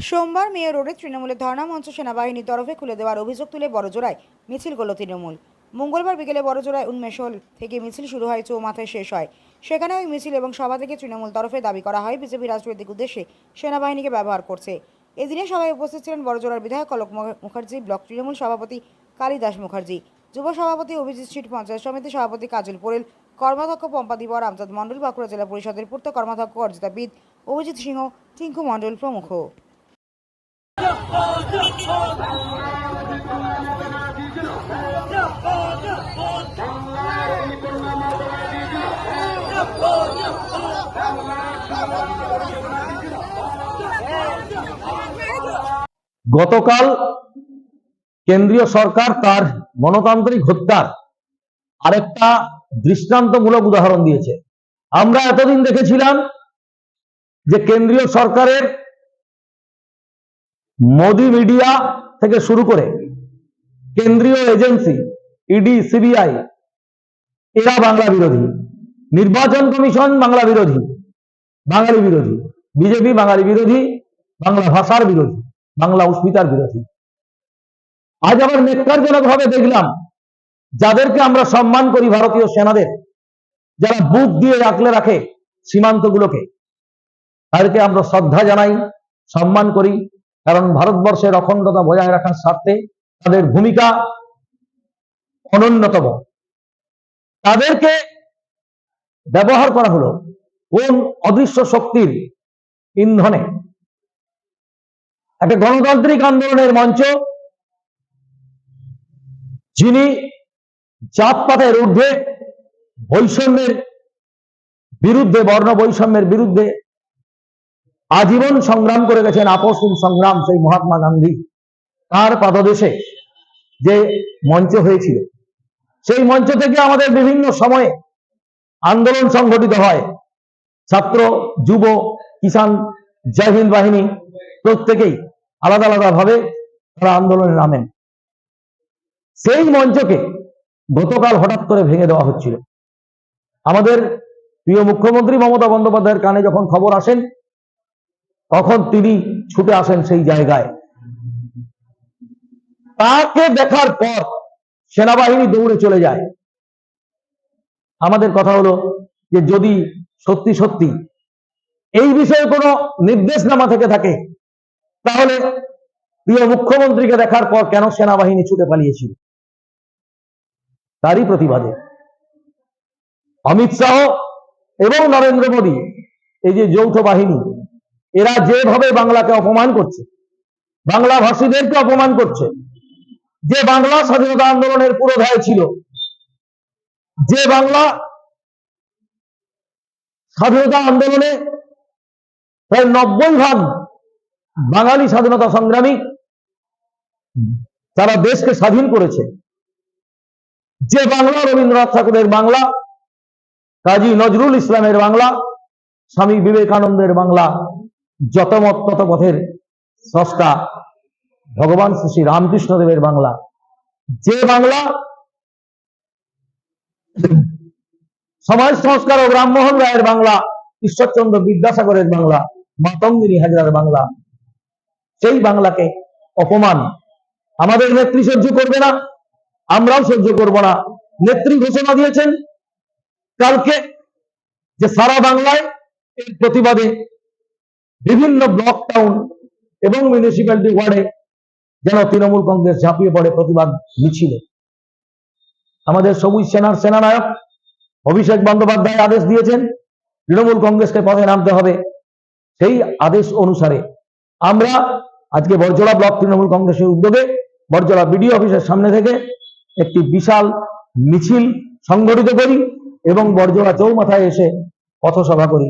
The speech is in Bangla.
সোমবার মেয়র রোডে তৃণমূলের ধর্ণা মঞ্চ সেনাবাহিনীর তরফে খুলে দেওয়ার অভিযোগ তুলে বড়জোড়ায় মিছিল করল তৃণমূল। মঙ্গলবার বিকেলে বড়জোড়ায় উন্মেষল থেকে মিছিল শুরু হয়, চৌমাথায় শেষ হয়। সেখানে ওই মিছিল এবং সভা থেকে তৃণমূল তরফে দাবি করা হয়, বিজেপি রাজনৈতিক উদ্দেশ্যে সেনাবাহিনীকে ব্যবহার করছে। এদিনে সভায় উপস্থিত ছিলেন বড়জোড়ার বিধায়ক কলক মুখ- মুখার্জি, ব্লক তৃণমূল সভাপতি কালিদাস মুখার্জি, যুব সভাপতি অভিজিৎ সিট, পঞ্চায়েত সমিতি সভাপতি কাজল পোরেল, কর্মাধ্যক্ষ পম্পা দিবর আমজাদ মণ্ডল, বাঁকুড়া জেলা পরিষদের পূর্ত কর্মাধ্যক্ষ অর্জিতা বিদ, অভিজিৎ সিংহ, টিঙ্কু মণ্ডল প্রমুখ। গতকাল কেন্দ্রীয় সরকার তার গণতান্ত্রিক হত্যার আরেকটা দৃষ্টান্তমূলক উদাহরণ দিয়েছে। আমরা এতদিন দেখেছিলাম যে কেন্দ্রীয় সরকারের মোদি মিডিয়া থেকে শুরু করে কেন্দ্রীয় এজেন্সি ইডি সিবিআই এরা বাংলা বিরোধী। নির্বাচন কমিশন বাংলা বিরোধী, বাঙালি বিরোধী। বিজেপি বাঙালি বিরোধী, বাংলা ভাষার বিরোধী, বাংলা অস্মিতার বিরোধী। আজ আবার নেককারজনক ভাবে দেখলাম, যাদেরকে আমরা সম্মান করি ভারতীয় সেনাদের, যারা বুক দিয়ে রাখলে রাখে সীমান্তগুলোকে, তাদেরকে আমরা শ্রদ্ধা জানাই, সম্মান করি। কারণ ভারতবর্ষের অখণ্ডতা বজায় রাখার স্বার্থে তাদের ভূমিকা অনন্যতম। তাদেরকে ব্যবহার করা হলো কোন অদৃশ্য শক্তির ইন্ধনে। একটা গণতান্ত্রিক আন্দোলনের মঞ্চ, যিনি জাতপাতের ঊর্ধ্বে বৈষম্যের বিরুদ্ধে, বর্ণ বৈষম্যের বিরুদ্ধে আজীবন সংগ্রাম করে গেছেন, আপসহীন সংগ্রাম সেই মহাত্মা গান্ধী। তার পাদদেশে যে মঞ্চ হয়েছিল, সেই মঞ্চ থেকে আমাদের বিভিন্ন সময়ে আন্দোলন সংগঠিত হয়। ছাত্র, যুব, কিষাণ, জয় হিন্দ বাহিনী, প্রত্যেকেই আলাদা আলাদা ভাবে তারা আন্দোলনে নামেন। সেই মঞ্চকে গতকাল হঠাৎ করে ভেঙে দেওয়া হচ্ছিল। আমাদের প্রিয় মুখ্যমন্ত্রী মমতা বন্দ্যোপাধ্যায়ের কানে যখন খবর আসেন তখন তিনি ছুটে আসেন সেই জায়গায়। তাকে দেখার পর সেনাবাহিনী দৌড়ে চলে যায়। আমাদের কথা হলো যে যদি সত্যি সত্যি এই বিষয়ে কোনো নির্দেশনামা থেকে থাকে, তাহলে প্রিয় মুখ্যমন্ত্রীকে দেখার পর কেন সেনাবাহিনী ছুটে পালিয়েছিল? তারই প্রতিবাদে। অমিত শাহ এবং নরেন্দ্র মোদী, এই যে যৌথ বাহিনী এরা যেভাবে বাংলাকে অপমান করছে, বাংলা ভাষীদেরকে অপমান করছে, যে বাংলা স্বাধীনতা আন্দোলনের পুরোধায় ছিল, যে বাংলা স্বাধীনতা আন্দোলনে প্রায় নব্বই ভাগ বাঙালি স্বাধীনতা সংগ্রামী তারা দেশকে স্বাধীন করেছে। যে বাংলা রবীন্দ্রনাথ ঠাকুরের বাংলা, কাজী নজরুল ইসলামের বাংলা, স্বামী বিবেকানন্দের বাংলা যত মত তত পথের স্রষ্টা ভগবান শ্রী রামকৃষ্ণদেবের বাংলা। যে বাংলা সমাজ সংস্কার ও রামমোহন রায়ের বাংলা, ঈশ্বরচন্দ্র বিদ্যাসাগরের বাংলা, মাতঙ্গিনী হাজরার বাংলা, সেই বাংলাকে অপমান আমাদের নেত্রী সহ্য করবে না, আমরাও সহ্য করব না। নেত্রী ঘোষণা দিয়েছেন কালকে যে সারা বাংলায় এর প্রতিবাদে বিভিন্ন ব্লক টাউন এবং মিউনিসিপ্যালিটি ওয়ার্ডে যেন তৃণমূল কংগ্রেস ঝাঁপিয়ে পড়ে, প্রতিবাদ মিছিলে। আমাদের সবুজ সেনার সেনানায়ক অভিষেক বন্দ্যোপাধ্যায় আদেশ দিয়েছেন, তৃণমূল কংগ্রেসকে পথে নামতে হবে। সেই আদেশ অনুসারে আমরা আজকে বরজলা ব্লক তৃণমূল কংগ্রেসের উদ্যোগে বরজলা বিডিও অফিসের সামনে থেকে একটি বিশাল মিছিল সংগঠিত করি এবং বরজলা চৌমাথায় এসে পথসভা করি।